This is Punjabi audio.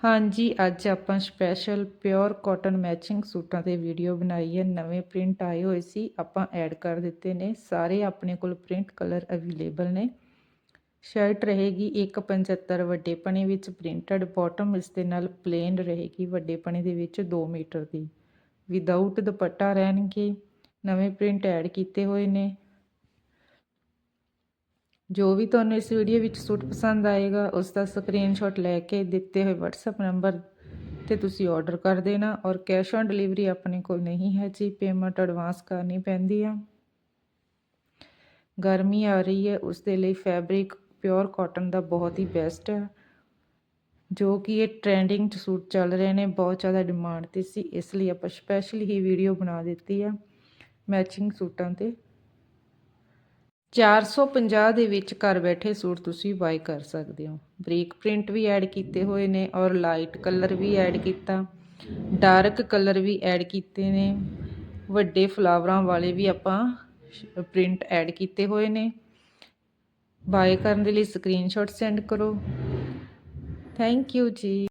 ਹਾਂਜੀ, ਅੱਜ ਆਪਾਂ ਸਪੈਸ਼ਲ ਪਿਓਰ ਕਾਟਨ ਮੈਚਿੰਗ ਸੂਟਾਂ ਤੇ ਵੀਡੀਓ ਬਣਾਈ ਹੈ ਨਵੇਂ ਪ੍ਰਿੰਟ ਆਏ ਹੋਏ ਸੀ, ਆਪਾਂ ਐਡ ਕਰ ਦਿੱਤੇ ਨੇ। ਸਾਰੇ ਆਪਣੇ ਕੋਲ ਪ੍ਰਿੰਟ ਕਲਰ ਅਵੇਲੇਬਲ ਨੇ। ਸ਼ਰਟ ਰਹੇਗੀ 175 ਵੱਡੇ ਪਣੇ ਵਿੱਚ ਪ੍ਰਿੰਟਡ ਬਾਟਮ ਇਸ ਦੇ ਨਾਲ ਪਲੇਨ ਰਹੇਗੀ, ਵੱਡੇ ਪਣੇ ਦੇ ਵਿੱਚ 2 ਮੀਟਰ ਦੀ। ਵਿਦਆਊਟ ਦੁਪੱਟਾ ਰਹਿਣਗੇ। ਨਵੇਂ ਪ੍ਰਿੰਟ ਐਡ ਕੀਤੇ ਹੋਏ ਨੇ। ਜੋ ਵੀ ਤੁਹਾਨੂੰ ਇਸ ਵੀਡੀਓ ਵਿੱਚ ਸੂਟ ਪਸੰਦ ਆਏਗਾ ਉਸ ਦਾ ਸਕਰੀਨਸ਼ਾਟ ਲੈ ਕੇ ਦਿੱਤੇ ਹੋਏ WhatsApp ਨੰਬਰ ਤੇ ਤੁਸੀਂ ਆਰਡਰ ਕਰ ਦੇਣਾ ਔਰ ਕੈਸ਼ ਔਨ ਡਿਲੀਵਰੀ ਆਪਣੇ ਕੋਲ ਨਹੀਂ ਹੈ ਜੀ ਪੇਮੈਂਟ ਐਡਵਾਂਸ ਕਰਨੀ ਪੈਂਦੀ ਆ। ਗਰਮੀ ਆ ਰਹੀ ਹੈ ਉਸ ਦੇ ਲਈ ਫੈਬਰਿਕ ਪਿਓਰ ਕਾਟਨ ਦਾ ਬਹੁਤ ਹੀ ਬੈਸਟ ਹੈ ਜੋ ਕਿ ਇਹ ਟ੍ਰੈਂਡਿੰਗ ਚ ਸੂਟ ਚੱਲ ਰਹੇ ਨੇ, ਬਹੁਤ ਜ਼ਿਆਦਾ ਡਿਮਾਂਡ ਤੇ ਸੀ, ਇਸ ਲਈ ਆਪਾਂ ਸਪੈਸ਼ਲ ਹੀ ਵੀਡੀਓ ਬਣਾ ਦਿੱਤੀ ਆ ਮੈਚਿੰਗ ਸੂਟਾਂ ਤੇ। 450 ਦੇ ਵਿੱਚ ਘਰ ਬੈਠੇ ਸੂਟ ਤੁਸੀਂ ਬਾਈ ਕਰ ਸਕਦੇ ਹੋ। ਬਰੀਕ ਪ੍ਰਿੰਟ ਵੀ ਐਡ ਕੀਤੇ ਹੋਏ ਨੇ ਔਰ ਲਾਈਟ ਕਲਰ ਵੀ ਐਡ ਕੀਤਾ। ਡਾਰਕ ਕਲਰ ਵੀ ਐਡ ਕੀਤੇ ਨੇ। ਵੱਡੇ ਫਲਾਵਰਾਂ ਵਾਲੇ ਵੀ ਆਪਾਂ ਪ੍ਰਿੰਟ ਐਡ ਕੀਤੇ ਹੋਏ ਨੇ। ਬਾਏ ਕਰਨ ਦੇ ਲਈ ਸਕਰੀਨਸ਼ਾਟ ਸੈਂਡ ਕਰੋ। ਥੈਂਕ ਯੂ ਜੀ।